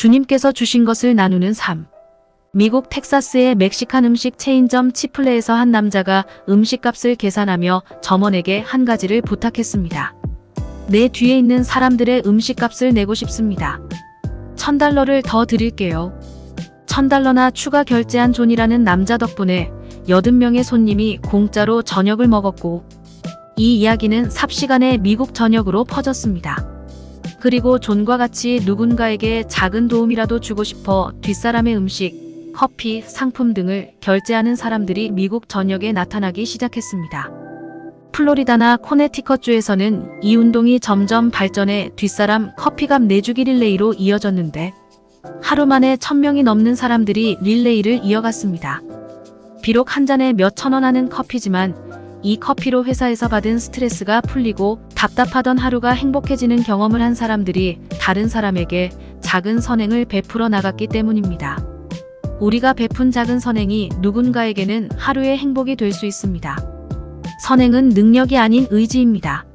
주님께서 주신 것을 나누는 삶. 미국 텍사스의 멕시칸 음식 체인점 치플레에서 한 남자가 음식값을 계산하며 점원에게 한 가지를 부탁했습니다. 내 뒤에 있는 사람들의 음식값을 내고 싶습니다. 천 달러를 더 드릴게요. 천 달러나 추가 결제한 존이라는 남자 덕분에 80명의 손님이 공짜로 저녁을 먹었고 이 이야기는 삽시간에 미국 전역으로 퍼졌습니다. 그리고 존과 같이 누군가에게 작은 도움이라도 주고 싶어 뒷사람의 음식, 커피, 상품 등을 결제하는 사람들이 미국 전역에 나타나기 시작했습니다. 플로리다나 코네티컷주에서는 이 운동이 점점 발전해 뒷사람 커피값 내주기 릴레이로 이어졌는데 하루 만에 천명이 넘는 사람들이 릴레이를 이어갔습니다. 비록 한 잔에 몇 천 원 하는 커피지만 이 커피로 회사에서 받은 스트레스가 풀리고 답답하던 하루가 행복해지는 경험을 한 사람들이 다른 사람에게 작은 선행을 베풀어 나갔기 때문입니다. 우리가 베푼 작은 선행이 누군가에게는 하루의 행복이 될 수 있습니다. 선행은 능력이 아닌 의지입니다.